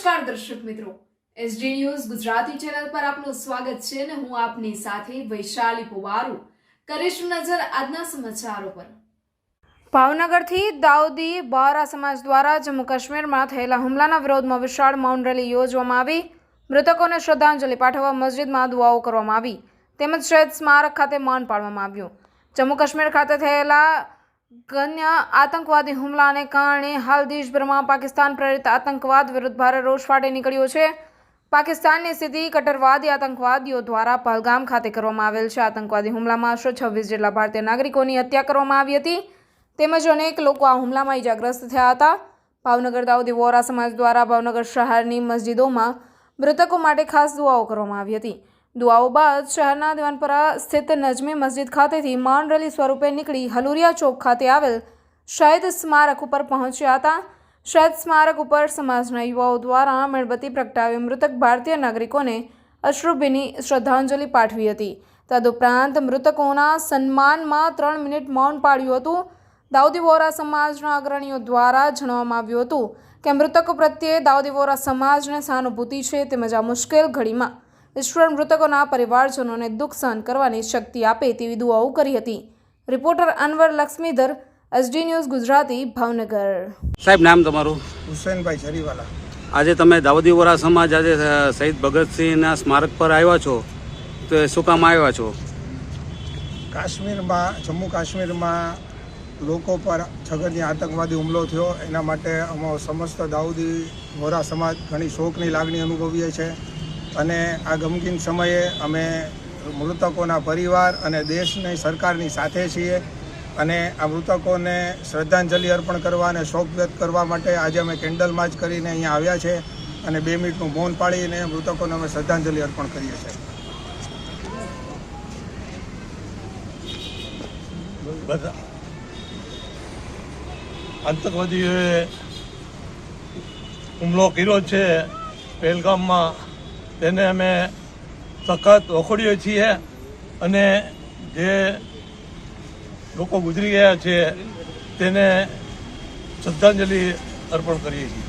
નમસ્કાર દર્શક મિત્રો. એસડી ન્યૂઝ ગુજરાતી ચેનલ પર આપનું સ્વાગત છે અને હું આપની સાથે વૈશાલી પુવારુ. કરીશું નજર આજના સમાચારો પર. ભાવનગરથી દાઉદી બહારા સમાજ દ્વારા જમ્મુ કાશ્મીરમાં થયેલા હુમલાના વિરોધમાં વિશાળ મૌન રેલી યોજવામાં આવી. મૃતકોને શ્રદ્ધાંજલિ પાઠવવા મસ્જિદમાં દુઆઓ કરવામાં આવી. તેમજ શહીદ સ્મારક ખાતે મૌન પાડવામાં આવ્યું. જમ્મુ કાશ્મીર ખાતે થયેલા ગન્ય આતંકવાદી હુમલાને કારણે હાલ દેશભરમાં પાકિસ્તાન પ્રેરિત આતંકવાદ વિરુદ્ધ ભારે રોષ ફાટી નીકળ્યો છે. પાકિસ્તાનની સ્થિતિ કટ્ટરવાદી આતંકવાદીઓ દ્વારા પહલગામ ખાતે કરવામાં આવેલ છે. આતંકવાદી હુમલામાં આશરે છવ્વીસ જેટલા ભારતીય નાગરિકોની હત્યા કરવામાં આવી હતી. તેમજ અનેક લોકો આ હુમલામાં ઇજાગ્રસ્ત થયા હતા. ભાવનગર દાઉદી વોરા સમાજ દ્વારા ભાવનગર શહેરની મસ્જિદોમાં મૃતકો માટે ખાસ દુઆઓ કરવામાં આવી હતી. દુઆઓ બાદ શહેરના દિવાનપરા સ્થિત નજમી મસ્જિદ ખાતેથી માંડ રેલી સ્વરૂપે નીકળી હલુરિયા ચોક ખાતે આવેલ શહીદ સ્મારક ઉપર પહોંચ્યા હતા. શહીદ સ્મારક ઉપર સમાજના યુવાઓ દ્વારા મીણબત્તી પ્રગટાવી મૃતક ભારતીય નાગરિકોને અશ્રુભીની શ્રદ્ધાંજલિ પાઠવી હતી. તદુપરાંત મૃતકોના સન્માનમાં ત્રણ મિનિટ મૌન પાડ્યું હતું. દાઉદી વોરા સમાજના અગ્રણીઓ દ્વારા જણાવવામાં આવ્યું હતું કે મૃતકો પ્રત્યે દાઉદી વોરા સમાજને સહાનુભૂતિ છે તેમજ આ મુશ્કેલ ઘડીમાં ઈશ્વર મૃતકોના પરિવારજનોને દુઃખ સહન કરવાની શક્તિ આપે તેવી દુઆઓ કરી હતી. Reporter Anwar Lakshmidhar SD news Gujarati Bhavnagar. સાહેબ નામ તમારું? હુસેનભાઈ જરીવાલા આજે તમે દાઉદી વોરા સમાજ આજે શહીદ ભગતસિંહના સ્મારક પર આવ્યા છો. તો એ શું કામ આવ્યા છો? કાશ્મીરમાં જમ્મુ કાશ્મીરમાં લોકો પર જગતની આતંકવાદી હુમલો થયો. એના માટે અમારો સમસ્ત દાઉદી વોરા સમાજ ઘણી શોકની લાગણી અનુભવીએ છે અને આ ગમગીન સમયે અમે મૃતકોના પરિવાર અને દેશની સરકારની સાથે છીએ અને આ મૃતકોને શ્રદ્ધાંજલિ અર્પણ કરવા અને શોક વ્યક્ત કરવા માટે આજે અમે કેન્ડલ માર્ચ કરીને અહીંયા આવ્યા છે અને બે મિનિટનું મૌન પાડીને મૃતકોને અમે શ્રદ્ધાંજલિ અર્પણ કરીએ છીએ. બધા. આતંકવાદીઓએ હુમલો કર્યો છે, પહેલગામમાં તેને અમે સખત વખોડીએ છીએ અને જે લોકો ગુજરી ગયા છે, તેને શ્રદ્ધાંજલિ અર્પણ કરીએ છીએ.